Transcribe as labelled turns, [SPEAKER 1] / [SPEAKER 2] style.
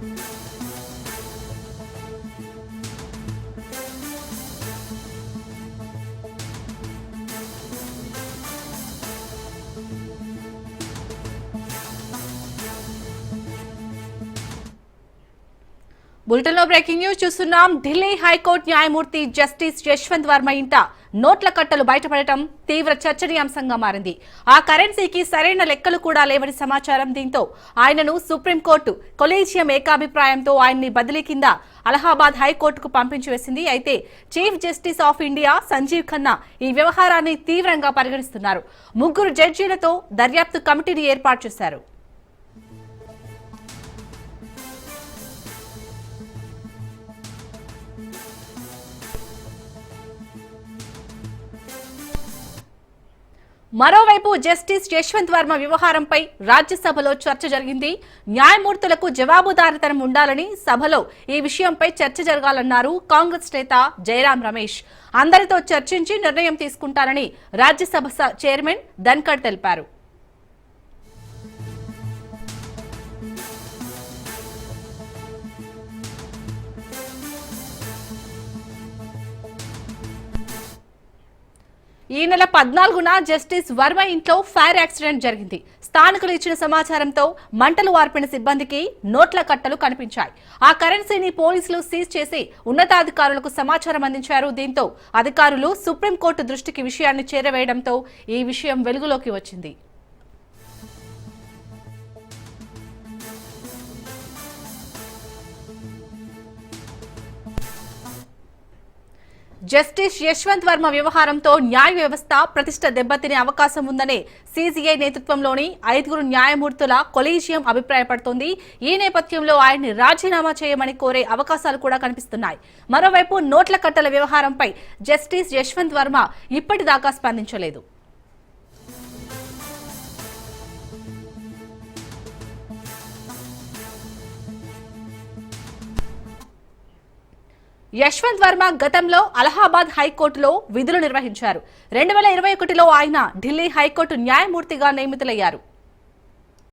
[SPEAKER 1] Bye. బులెటిన్లో breaking news చూస్తున్నాం. Delhi high court న్యాయమూర్తి జస్టిస్ యశ్వంత్ వర్మ ఇంట నోట్ల కట్టలు బయటపడటం తీవ్ర చర్చనీయాంశంగా మారింది. ఆ కరెన్సీకి సరైన లెక్కలు కూడా లేవని సమాచారం దీంతో ఆయనను సుప్రీంకోర్టు కొలీజియం ఏకాభిప్రాయంతో ఆయన్ని బదిలీ కింద అలహాబాద్ హైకోర్టుకు పంపించి వేసింది. అయితే chief justice of India Sanjiv Khanna ఈ వ్యవహారాన్ని తీవ్రంగా పరిగణిస్తున్నారు. ముగ్గురు జడ్జీలతో దర్యాప్తు కమిటీని ఏర్పాటు చేశారు. మరోవైపు జస్టిస్ యశ్వంత్ వర్మ వ్యవహారంపై రాజ్యసభలో చర్చ జరిగింది. న్యాయమూర్తులకు జవాబుదారితనం ఉండాలని సభలో ఈ విషయంపై చర్చ జరగాలన్నారు కాంగ్రెస్ నేత జయరాం రమేష్. అందరితో చర్చించి నిర్ణయం తీసుకుంటారని రాజ్యసభ స- చైర్మన్ ధన్కర్ తెలిపారు. ఈ నెల పద్నాలుగున జస్టిస్ వర్మ ఇంట్లో ఫైర్ యాక్సిడెంట్ జరిగింది. స్థానికులు ఇచ్చిన సమాచారంతో మంటలు వార్పిన సిబ్బందికి నోట్ల కట్టలు కనిపించాయి. ఆ కరెన్సీని పోలీసులు సీజ్ చేసి ఉన్నతాధికారులకు సమాచారం అందించారు. దీంతో అధికారులు సుప్రీంకోర్టు దృష్టికి విషయాన్ని చేరవేయడంతో ఈ విషయం వెలుగులోకి వచ్చింది. జస్టిస్ యశ్వంత్ వర్మ వ్యవహారంతో న్యాయ వ్యవస్థ ప్రతిష్ట దెబ్బతినే అవకాశం ఉందనే సీజీఐ నేతృత్వంలోని ఐదుగురు న్యాయమూర్తుల కొలీజియం అభిప్రాయపడుతోంది. ఈ నేపథ్యంలో ఆయన్ని రాజీనామా చేయమని కోరే అవకాశాలు కూడా కనిపిస్తున్నాయి. మరోవైపు నోట్ల కట్టల వ్యవహారంపై జస్టిస్ యశ్వంత్ వర్మ ఇప్పటిదాకా స్పందించలేదు. యశ్వంత్ వర్మ గతంలో అలహాబాద్ హైకోర్టులో విధులు నిర్వహించారు. రెండు వేల ఇరవై ఒకటిలో ఆయన ఢిల్లీ హైకోర్టు న్యాయమూర్తిగా నియమితులయ్యారు.